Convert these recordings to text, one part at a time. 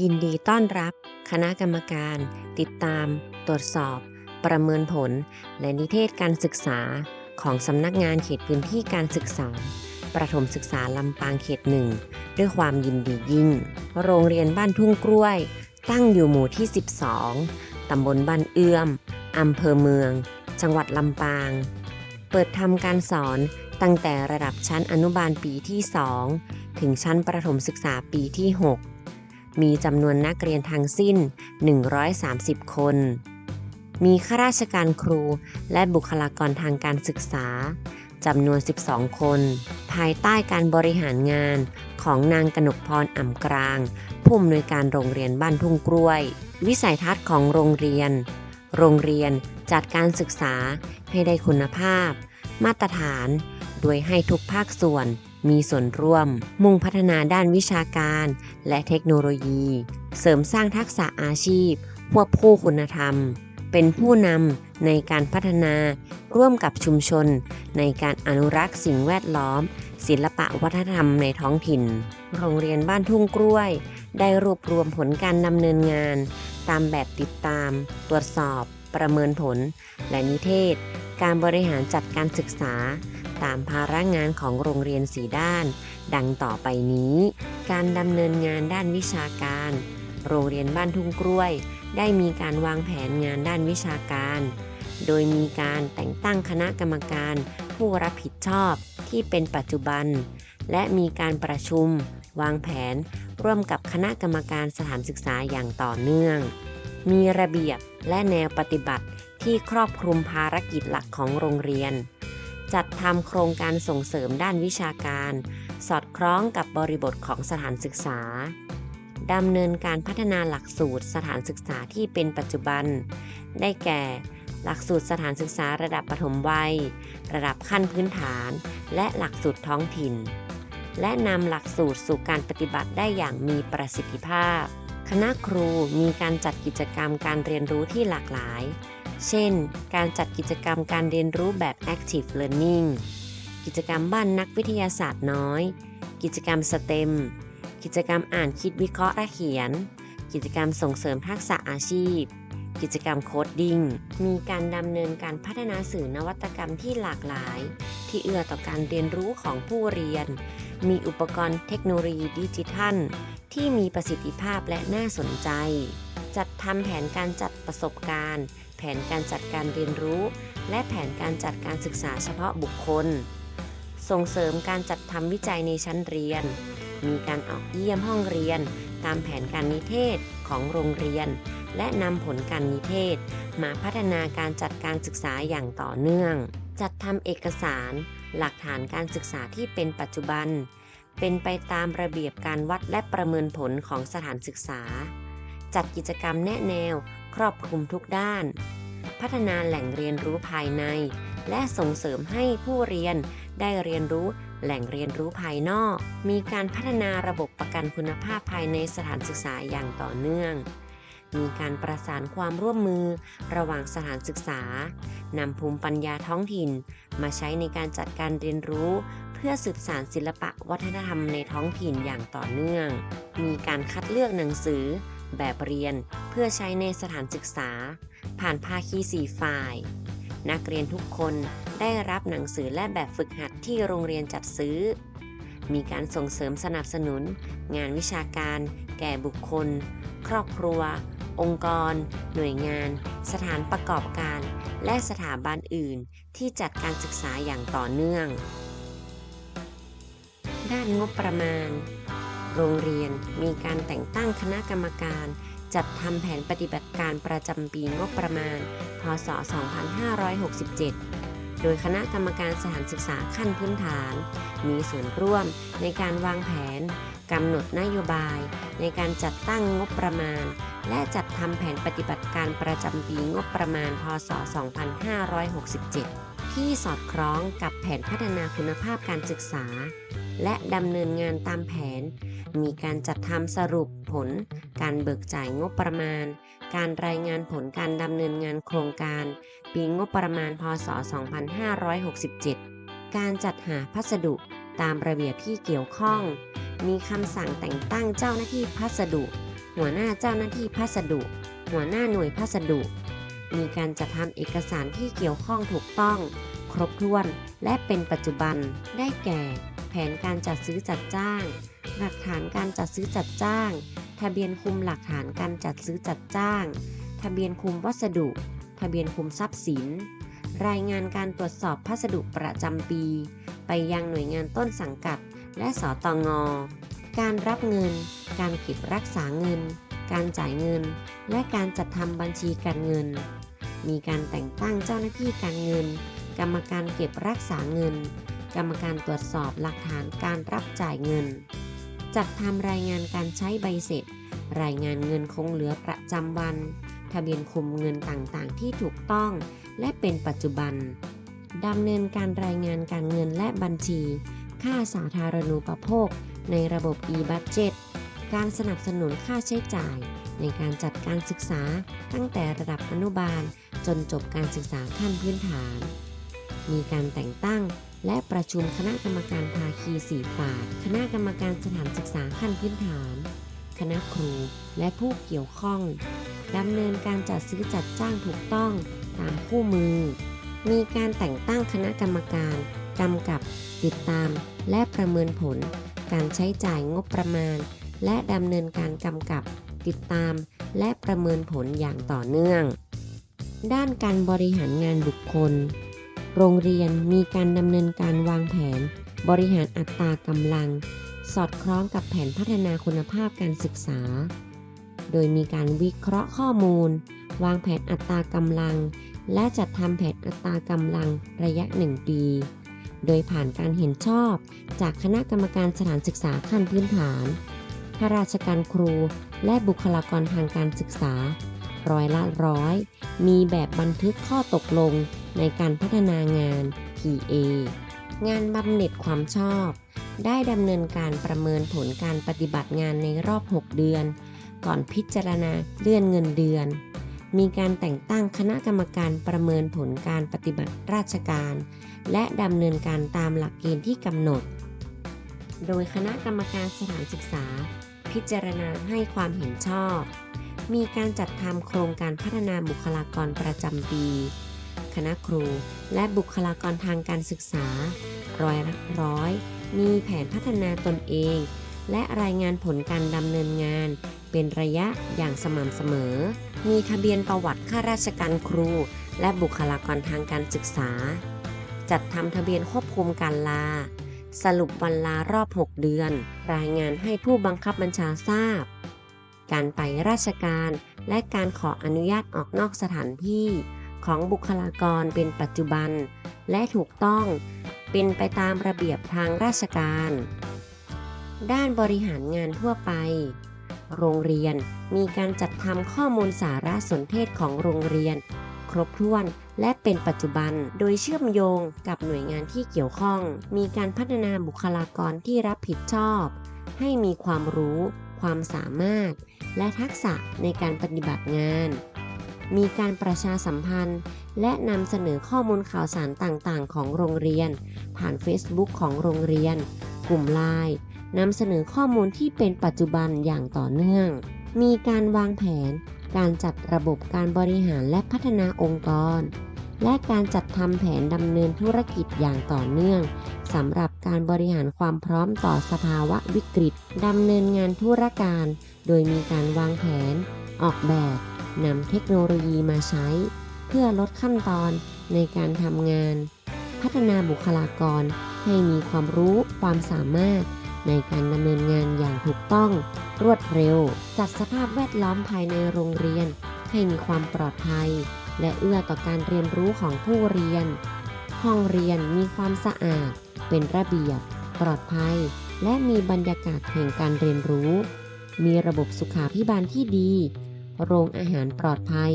ยินดีต้อนรับ คณะกรรมการ ติดตาม ตรวจสอบ ประเมินผล และนิเทศการศึกษา ของสำนักงานเขตพื้นที่การศึกษา ประถมศึกษาลำปางเขตหนึ่งด้วยความยินดียิ่ง โรงเรียนบ้านทุ่งกล้วย ตั้งอยู่หมู่ที่ 12 ตำบลบ้านเอื้อม อำเภอเมือง จังหวัดลำปาง เปิดทำการสอนตั้งแต่ระดับชั้นอนุบาลปีที่ 2 ถึงชั้นประถมศึกษาปีที่ 6 มีจำนวนนักเรียนทั้งสิ้น 130 คน มีข้าราชการครูและบุคลากรทางการศึกษาจำนวน 12 คน ภายใต้การบริหารงานของนางกนกพรอ่ำกลาง ผู้อำนวยการโรงเรียนบ้านทุ่งกล้วย วิสัยทัศน์ของโรงเรียน โรงเรียนจัดการศึกษาให้ได้คุณภาพ มาตรฐาน โดยให้ทุกภาคส่วน มีส่วนร่วม มุ่งพัฒนาด้านวิชาการ และเทคโนโลยี เสริมสร้างทักษะอาชีพ ควบคู่คุณธรรม เป็นผู้นำในการพัฒนา ร่วมกับชุมชน ในการอนุรักษ์สิ่งแวดล้อม ศิลปะวัฒนธรรมในท้องถิ่น โรงเรียนบ้านทุ่งกล้วย ได้รวบรวมผลการดำเนินงาน ตามแบบติดตาม ตรวจสอบ ประเมินผล และนิเทศ การบริหารจัดการศึกษา ตามภาระงานของโรงเรียนสีด้าน ดังต่อไปนี้ การดำเนินงานด้านวิชาการ โรงเรียนบ้านทุ่งกล้วย ได้มีการวางแผนงานด้านวิชาการ โดยมีการแต่งตั้งคณะกรรมการ ผู้รับผิดชอบที่เป็นปัจจุบัน และมีการประชุม วางแผน ร่วมกับคณะกรรมการสถานศึกษาอย่างต่อเนื่อง มีระเบียบและแนวปฏิบัติที่ครอบคลุมภารกิจหลักของโรงเรียน จัดทำโครงการส่งเสริมด้านวิชาการ สอดคล้องกับบริบทของสถานศึกษาดำเนินการพัฒนาหลักสูตรสถานศึกษาที่เป็นปัจจุบัน ได้แก่ หลักสูตรสถานศึกษาระดับปฐมวัย ระดับขั้นพื้นฐาน และหลักสูตรท้องถิ่น และนำหลักสูตรสู่การปฏิบัติได้อย่างมีประสิทธิภาพ คณะครูมีการจัดกิจกรรมการเรียนรู้ที่หลากหลาย เช่น การจัดกิจกรรมการเรียนรู้แบบ active learning กิจกรรมบ้านนักวิทยาศาสตร์น้อย กิจกรรม STEM กิจกรรมอ่านคิดวิเคราะห์และเขียน กิจกรรมส่งเสริมทักษะอาชีพ กิจกรรมโคดดิ้ง มีการดำเนินการพัฒนาสื่อนวัตกรรมที่หลากหลาย ที่เอื้อต่อการเรียนรู้ของผู้เรียน มีอุปกรณ์เทคโนโลยีดิจิทัล ที่มีประสิทธิภาพและน่าสนใจ จัดทำแผนการจัดประสบการณ์ แผนการจัดการเรียนรู้ และแผนการจัดการศึกษาเฉพาะบุคคล ส่งเสริมการจัดทำวิจัยในชั้นเรียน มีการออกเยี่ยมห้องเรียน ตามแผนการนิเทศของโรงเรียน และนำผลการนิเทศ มาพัฒนาการจัดการศึกษาอย่างต่อเนื่อง จัดทำเอกสาร หลักฐานการศึกษาที่เป็นปัจจุบัน เป็นไปตามระเบียบการวัดและประเมินผลของสถานศึกษา จัดกิจกรรมแนะแนว ครอบคลุมทุกด้าน พัฒนาแหล่งเรียนรู้ภายใน และส่งเสริมให้ผู้เรียนได้เรียนรู้แหล่งเรียนรู้ภายนอก มีการพัฒนาระบบประกันคุณภาพภายในสถานศึกษาอย่างต่อเนื่อง มีการประสานความร่วมมือระหว่างสถานศึกษานำภูมิปัญญาท้องถิ่น มาใช้ในการจัดการเรียนรู้ เพื่อสืบสานศิลปะวัฒนธรรมในท้องถิ่นอย่างต่อเนื่อง มีการคัดเลือกหนังสือ แบบเรียนเพื่อใช้ในสถานศึกษา ผ่านภาคีสี่ฝ่าย นักเรียนทุกคนได้รับหนังสือและแบบฝึกหัดที่โรงเรียนจัดซื้อ มีการส่งเสริมสนับสนุน งานวิชาการ แก่บุคคล ครอบครัว องค์กร หน่วยงาน สถานประกอบการ และสถาบันอื่น ที่จัดการศึกษาอย่างต่อเนื่อง ด้านงบประมาณ โรงเรียนมีการแต่งตั้งคณะกรรมการ จัดทำแผนปฏิบัติการประจำปีงบประมาณ พศ 2567 โดยคณะกรรมการสถานศึกษาขั้นพื้นฐาน มีส่วนร่วมในการวางแผนกำหนดนโยบาย ในการจัดตั้งงบประมาณ และจัดทำแผนปฏิบัติการประจำปีงบประมาณ พศ 2567 ที่สอดคล้องกับแผนพัฒนาคุณภาพการศึกษา และดำเนินงานตามแผน มีการจัดทำสรุปผล การเบิกจ่ายงบประมาณ การรายงานผลการดำเนินงานโครงการ ปีงบประมาณพศ 2567 การจัดหาพัสดุตามระเบียบที่เกี่ยวข้อง มีคำสั่งแต่งตั้งเจ้าหน้าที่พัสดุ หัวหน้าเจ้าหน้าที่พัสดุ หัวหน้าหน่วยพัสดุ มีการจัดทำเอกสารที่เกี่ยวข้องถูกต้อง ครบถ้วนและเป็นปัจจุบันได้แก่ แผนการจัดซื้อจัดจ้าง หลักฐานการจัดซื้อจัดจ้าง ทะเบียนคุมหลักฐานการจัดซื้อจัดจ้าง ทะเบียนคุมวัสดุ ทะเบียนคุมทรัพย์สิน รายงานการตรวจสอบพัสดุประจำปี ไปยังหน่วยงานต้นสังกัด และสตงการรับเงิน การเก็บรักษาเงิน การจ่ายเงิน และการจัดทำบัญชีการเงิน มีการแต่งตั้งเจ้าหน้าที่การเงิน กรรมการเก็บรักษาเงิน กรรมการตรวจสอบหลักฐานการรับจ่ายเงิน จัดทำรายงานการใช้ใบเสร็จ รายงานเงินคงเหลือประจำวัน ทะเบียนคุมเงินต่างๆ ที่ถูกต้อง และเป็นปัจจุบันดำเนินการรายงานการเงินและบัญชี ค่าสาธารณูปโภค ในระบบ e-budget การสนับสนุนค่าใช้จ่าย ในการจัดการศึกษาตั้งแต่ระดับอนุบาล จนจบการศึกษาขั้นพื้นฐาน มีการแต่งตั้งและประชุมคณะกรรมการภาคีสีฝ่ายคณะกรรมการสถานศึกษาขั้นพื้นฐาน คณะครูและผู้เกี่ยวข้องดำเนินการจัดซื้อจัดจ้างถูกต้องตามคู่มือ มีการแต่งตั้งคณะกรรมการกำกับติดตามและประเมินผล การใช้จ่ายงบประมาณ และดำเนินการกำกับติดตามและประเมินผลอย่างต่อเนื่อง ด้านการบริหารงานบุคคล โรงเรียนมีการดำเนินการวางแผน บริหารอัตรากำลัง สอดคล้องกับแผนพัฒนาคุณภาพการศึกษา โดยมีการวิเคราะห์ข้อมูล วางแผนอัตรากำลัง และจัดทำแผนอัตรากำลังระยะ 1 ปี โดยผ่านการเห็นชอบ จากคณะกรรมการสถานศึกษาขั้นพื้นฐานข้าราชการครู และบุคลากรทางการศึกษา ร้อยละร้อย มีแบบบันทึกข้อตกลงในการพัฒนางาน PA งานบำเหน็จความชอบ ได้ดำเนินการประเมินผลการปฏิบัติงานในรอบ 6 เดือน ก่อนพิจารณาเลื่อนเงินเดือน มีการแต่งตั้งคณะกรรมการประเมินผลการปฏิบัติราชการ และดำเนินการตามหลักเกณฑ์ที่กำหนด โดยคณะกรรมการสถานศึกษา พิจารณาให้ความเห็นชอบ มีการจัดทำโครงการพัฒนาบุคลากรประจำปี คณะครู และบุคลากรทางการศึกษา ร้อยละร้อย มีแผนพัฒนาตนเอง และรายงานผลการดำเนินงาน เป็นระยะอย่างสม่ำเสมอ มีทะเบียนประวัติข้าราชการครู และบุคลากรทางการศึกษา จัดทำทะเบียนควบคุมการลา สรุปวันลารอบ 6 เดือน รายงานให้ผู้บังคับบัญชาทราบ การไปราชการ และการขออนุญาตออกนอกสถานที่ของบุคลากรเป็นปัจจุบัน และถูกต้องเป็นไปตามระเบียบทางราชการ ด้านบริหารงานทั่วไป โรงเรียนมีการจัดทำข้อมูลสารสนเทศของโรงเรียน ครบถ้วนและเป็นปัจจุบันโดยเชื่อมโยงกับหน่วยงานที่เกี่ยวข้อง มีการพัฒนาบุคลากรที่รับผิดชอบ ให้มีความรู้ ความสามารถ และทักษะในการปฏิบัติงาน มีการประชาสัมพันธ์ และนำเสนอข้อมูลข่าวสารต่างๆ ของโรงเรียน ผ่าน Facebook ของโรงเรียน กลุ่มไลน์นำเสนอข้อมูลที่เป็นปัจจุบันอย่างต่อเนื่อง มีการวางแผน การจัดระบบการบริหารและพัฒนาองค์กร และการจัดทำแผนดำเนินธุรกิจอย่างต่อเนื่องสำหรับ การบริหารความพร้อมต่อสภาวะวิกฤตดำเนินงานธุรการ โดยมีการวางแผน ออกแบบนำเทคโนโลยีมาใช้ เพื่อลดขั้นตอนในการทำงาน พัฒนาบุคลากรให้มีความรู้ความสามารถในการดำเนินงานอย่างถูกต้อง รวดเร็ว จัดสภาพแวดล้อมภายในโรงเรียน ให้มีความปลอดภัย และเอื้อต่อการเรียนรู้ของผู้เรียน ห้องเรียนมีความสะอาด เป็นระเบียบ ปลอดภัย และมีบรรยากาศแห่งการเรียนรู้ มีระบบสุขาพิบาลที่ดี โรงอาหารปลอดภัย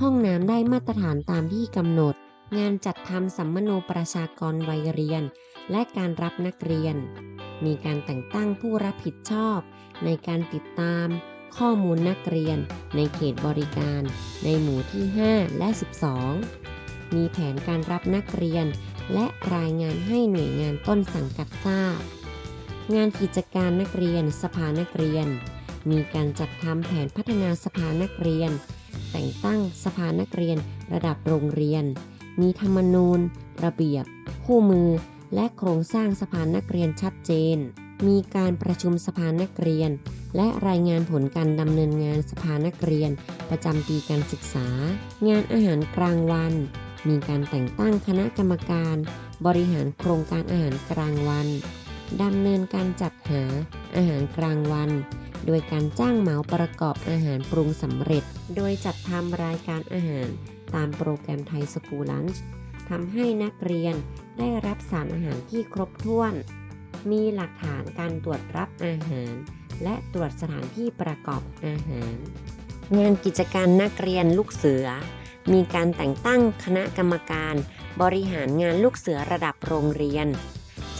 ห้องน้ำได้มาตรฐานตามที่กำหนด งานจัดทำสัมมโนประชากรวัยเรียน และการรับนักเรียน มีการแต่งตั้งผู้รับผิดชอบ ในการติดตาม ข้อมูลนักเรียน ในเขตบริการ ในหมู่ที่ 5 และ 12 มีแผนการรับนักเรียน และรายงานให้หน่วยงานต้นสังกัดทราบ งานกิจการนักเรียนสภานักเรียน มีการจัดทำแผนพัฒนาสภานักเรียน แต่งตั้งสภานักเรียนระดับโรงเรียน มีธรรมนูญ ระเบียบ คู่มือ และโครงสร้างสภานักเรียนชัดเจน มีการประชุมสภานักเรียน และรายงานผลการดำเนินงานสภานักเรียน ประจำปีการศึกษา งานอาหารกลางวัน มีการแต่งตั้งคณะกรรมการ บริหารโครงการอาหารกลางวันดำเนินการจัดหาอาหารกลางวัน โดยการจ้างเหมาประกอบอาหารปรุงสำเร็จ โดยจัดทำรายการอาหารตามโปรแกรมไทยสกูลันช์ทำให้นักเรียนได้รับสารอาหารที่ครบถ้วน มีหลักฐานการตรวจรับอาหาร และตรวจสถานที่ประกอบอาหาร งานกิจการนักเรียนลูกเสือ มีการแต่งตั้งคณะกรรมการบริหารงานลูกเสือระดับโรงเรียน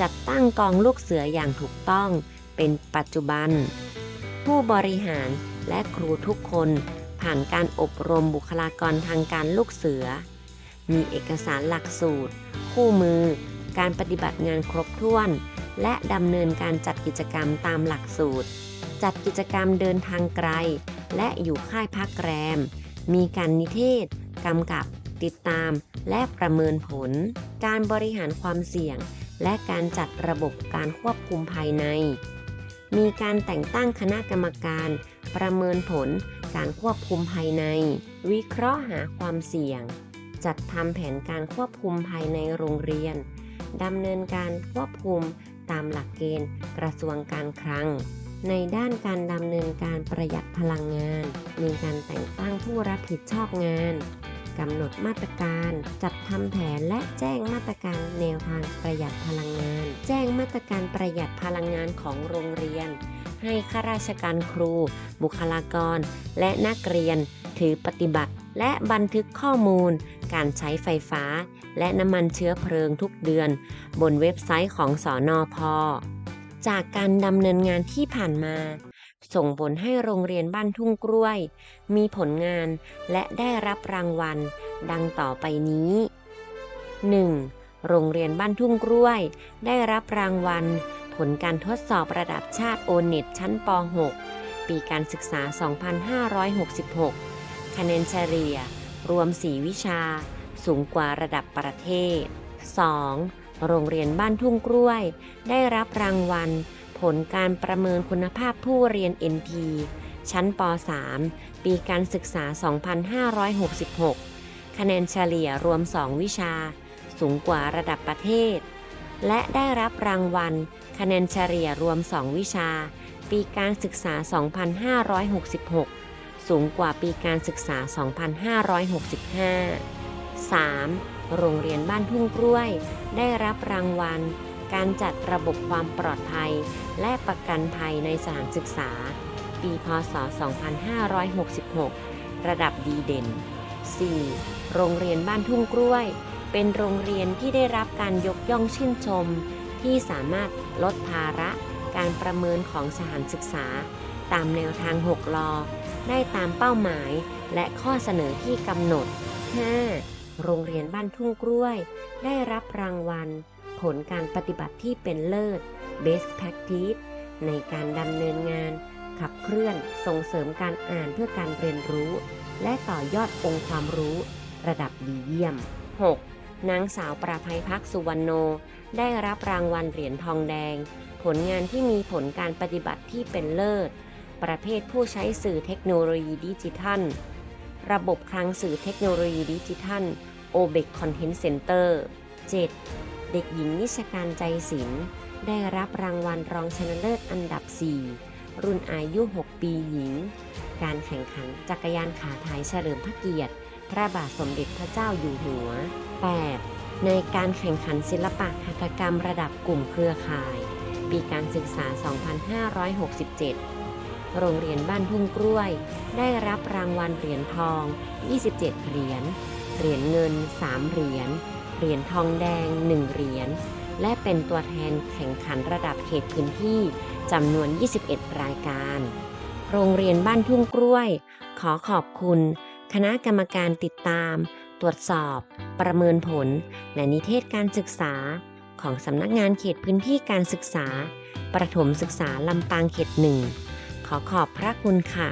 จัดตั้งกองลูกเสืออย่างถูกต้องเป็นปัจจุบัน ผู้บริหารและครูทุกคนผ่านการอบรมบุคลากรทางการลูกเสือ มีเอกสารหลักสูตร คู่มือ การปฏิบัติงานครบถ้วน และดำเนินการจัดกิจกรรมตามหลักสูตร จัดกิจกรรมเดินทางไกล และอยู่ค่ายพักแรม มีการนิเทศ กำกับ ติดตาม และประเมินผล การบริหารความเสี่ยง และการจัดระบบการควบคุมภายใน มีการแต่งตั้งคณะกรรมการ ประเมินผล การควบคุมภายใน วิเคราะห์หาความเสี่ยง จัดทำแผนการควบคุมภายในโรงเรียนดำเนินการควบคุมตามหลักเกณฑ์ กระทรวงการคลัง ในด้านการดำเนินการประหยัดพลังงาน มีการแต่งตั้งผู้รับผิดชอบงาน กำหนดมาตรการ จัดทำแผนและแจ้งมาตรการแนวทางประหยัดพลังงาน แจ้งมาตรการประหยัดพลังงานของโรงเรียน ให้ข้าราชการครู บุคลากร และนักเรียน ถือปฏิบัติ และบันทึกข้อมูล การใช้ไฟฟ้า และน้ำมันเชื้อเพลิงทุกเดือน บนเว็บไซต์ของสอนอพอจากการดำเนินงานที่ผ่านมา ส่งผลให้โรงเรียนบ้านทุ่งกล้วย มีผลงานและได้รับรางวัล ดังต่อไปนี้ 1. โรงเรียนบ้านทุ่งกล้วย ได้รับรางวัล ผลการทดสอบระดับชาติโอเน็ตชั้นป .6 ปีการศึกษา 2566 คะแนนเฉลี่ย รวม 4 วิชา สูงกว่าระดับประเทศ 2. โรงเรียนบ้านทุ่งกล้วย ได้รับรางวัล ลการประเมินคุณภาพผู้เรียน NT ชั้นป .3 ปีการศึกษา 2566 คะแนนเฉลี่ยรวม 2 วิชา สูงกว่าระดับประเทศ และได้รับรางวัล คะแนนเฉลี่ยรวม 2 วิชา ปีการศึกษา 2566 สูงกว่าปีการศึกษา 2565 3. โรงเรียนบ้านทุ่งกล้วย ได้รับรางวัล การจัดระบบความปลอดภัย และประกันภัยในสถานศึกษา ปี พศ 2566 ระดับดีเด่น 4. โรงเรียนบ้านทุ่งกล้วย เป็นโรงเรียนที่ได้รับการยกย่องชื่นชม ที่สามารถลดภาระการประเมินของสถานศึกษา ตามแนวทาง 6 ลอ ได้ตามเป้าหมายและข้อเสนอที่กำหนด 5. โรงเรียนบ้านทุ่งกล้วย ได้รับรางวัล ผลการปฏิบัติที่เป็นเลิศ Best Practice ในการดำเนินงาน ขับเคลื่อนส่งเสริมการอ่านเพื่อการเรียนรู้ และต่อยอดองค์ความรู้ ระดับดีเยี่ยม 6. นางสาวประภัยพักสุวรรณโน ได้รับรางวัลเหรียญทองแดง ผลงานที่มีผลการปฏิบัติที่เป็นเลิศ ประเภทผู้ใช้สื่อเทคโนโลยีดิจิทัล ระบบคลังสื่อเทคโนโลยีดิจิทัล OBEC Content Center 7. เด็กหญิงนิชการใจศิลป์ ได้รับรางวัลรองชนะเลิศอันดับ 4 รุ่นอายุ 6 ปีหญิง การแข่งขันจักรยานขาไทยเฉลิมพระเกียรติ พระบาทสมเด็จพระเจ้าอยู่หัว 8. ในการแข่งขันศิลปะหัตถกรรมระดับกลุ่มเครือข่าย ปีการศึกษา 2567 โรงเรียนบ้านทุ่งกล้วย ได้รับรางวัลเหรียญทอง 27 เหรียญ เหรียญเงิน 3 เหรียญ เหรียญทองแดง 1 เหรียญ และเป็นตัวแทนแข่งขันระดับเขตพื้นที่จำนวน 21 รายการ โรงเรียนบ้านทุ่งกล้วย ขอขอบคุณ คณะกรรมการติดตาม ตรวจสอบ ประเมินผล และนิเทศการศึกษา ของสำนักงานเขตพื้นที่การศึกษา ประถมศึกษาลำปางเขตหนึ่ง ขอขอบพระคุณค่ะ